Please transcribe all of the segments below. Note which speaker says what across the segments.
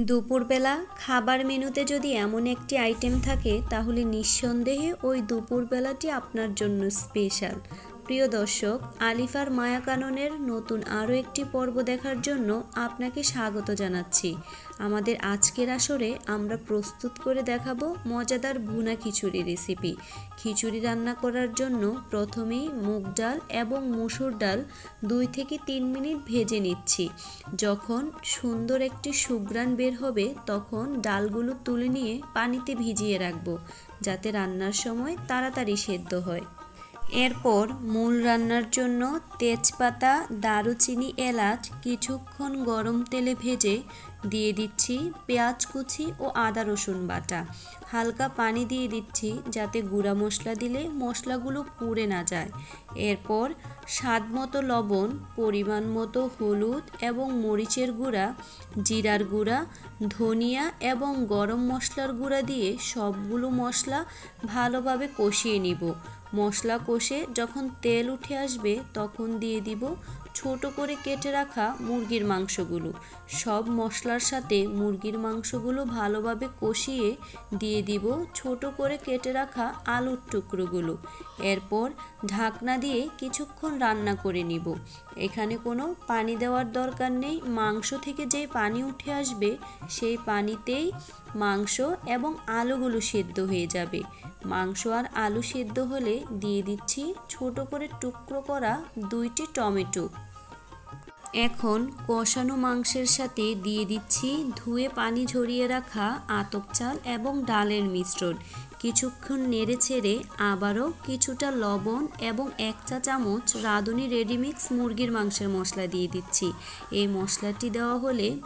Speaker 1: দুপুরবেলা খাবার মেনুতে যদি এমন একটি আইটেম থাকে, তাহলে নিঃসন্দেহে ওই দুপুরবেলাটি আপনার জন্য স্পেশাল প্রিয় দর্শক, আলিফার মায়াকাননের নতুন আরও একটি পর্ব দেখার জন্য আপনাকে স্বাগত জানাচ্ছি। আমাদের আজকের আসরে আমরা প্রস্তুত করে দেখাবো মজাদার ভুনা খিচুড়ি রেসিপি। খিচুড়ি রান্না করার জন্য প্রথমেই মুগ ডাল এবং মুসুর ডাল দুই থেকে তিন মিনিট ভেজে নিচ্ছি। যখন সুন্দর একটি সুগ্রান বের হবে, তখন ডালগুলো তুলে নিয়ে পানিতে ভিজিয়ে রাখব, যাতে রান্নার সময় তাড়াতাড়ি সেদ্ধ হয়। এরপর মূল রান্নার জন্য তেজপাতা, দারুচিনি, এলাচ কিছুক্ষণ গরম তেলে ভেজে দিয়ে দিচ্ছি পেঁয়াজ কুচি ও আদা রসুন বাটা। হালকা পানি দিয়ে দিচ্ছি যাতে গুঁড়া মশলা দিলে মশলাগুলো পুড়ে না যায়। এরপর স্বাদ মতো লবণ, পরিমাণ মতো হলুদ এবং মরিচের গুঁড়া, জিরার গুঁড়া, ধনিয়া এবং গরম মশলার গুঁড়া দিয়ে সবগুলো মশলা ভালোভাবে কষিয়ে নিব। মশলা কষে যখন তেল উঠে আসবে তখন দিয়ে দিব ছোট করে কেটে রাখা মুরগির মাংসগুলো। সব মশলার সাথে মুরগির মাংসগুলো ভালোভাবে কষিয়ে দিয়ে দিব ছোট করে কেটে রাখা আলুর টুকরোগুলো। এরপর ঢাকনা দিয়ে কিছুক্ষণ রান্না করে নিব। এখানে কোনো পানি দেওয়ার দরকার নেই। মাংস থেকে যে পানি উঠে আসবে, সেই পানিতেই মাংস এবং আলুগুলো সেদ্ধ হয়ে যাবে। মাংস আর আলু সেদ্ধ হলে দিয়ে দিচ্ছি ছোট করে টুকরো করা দুইটি টমেটো। এখন কষানো মাংসের সাথে দিয়ে দিচ্ছি ধুয়ে পানি ঝরিয়ে রাখা আতপ চাল এবং ডালের মিশ্রণ। কিছুক্ষণ নেড়ে ছেড়ে আবারও কিছুটা লবণ এবং এক চা চামচ রাঁধুনি রেডিমিক্স মুরগির মাংসের মশলা দিয়ে দিচ্ছি। এই মশলাটি দেওয়া হলে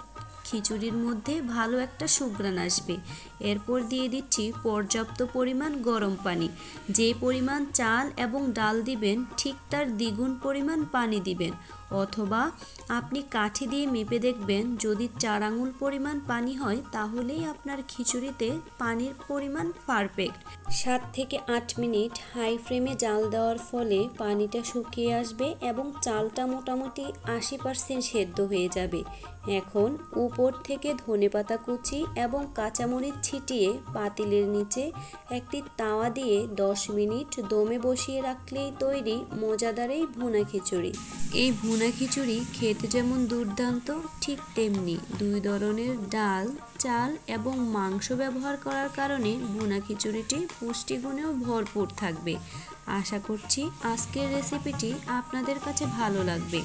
Speaker 1: খিচুড়ির মধ্যে ভালো একটা সুগ্রান আসবে। এরপর দিয়ে দিচ্ছি পর্যাপ্ত পরিমাণ গরম পানি। যে পরিমাণ চাল এবং ডাল দিবেন, ঠিক তার দ্বিগুণ পরিমাণ পানি দিবেন। অথবা আপনি কাঠি দিয়ে মেপে দেখবেন, যদি চার আঙুল পরিমাণ পানি হয়, তাহলেই আপনার খিচুড়িতে পানির পরিমাণ পারফেক্ট। সাত থেকে আট মিনিট হাই ফ্লেমে জাল দেওয়ার ফলে পানিটা শুকিয়ে আসবে এবং চালটা মোটামুটি আশি পার্সেন্ট সেদ্ধ হয়ে যাবে। এখন উপর থেকে ধনেপাতা কুচি এবং কাঁচামরিচ ছিটিয়ে পাতিলের নিচে একটি তাওয়া দিয়ে দশ মিনিট দমে বসিয়ে রাখলেই তৈরি মজাদার এই ভুনা খিচুড়ি। এই ভুনা খিচুড়ি খেতে যেমন দুর্দান্ত, ঠিক তেমনি দুই ধরনের ডাল, চাল এবং মাংস ব্যবহার করার কারণে ভুনা খিচুড়িটি পুষ্টিগুণেও ভরপুর থাকবে। আশা করছি আজকের রেসিপিটি আপনাদের কাছে ভালো লাগবে।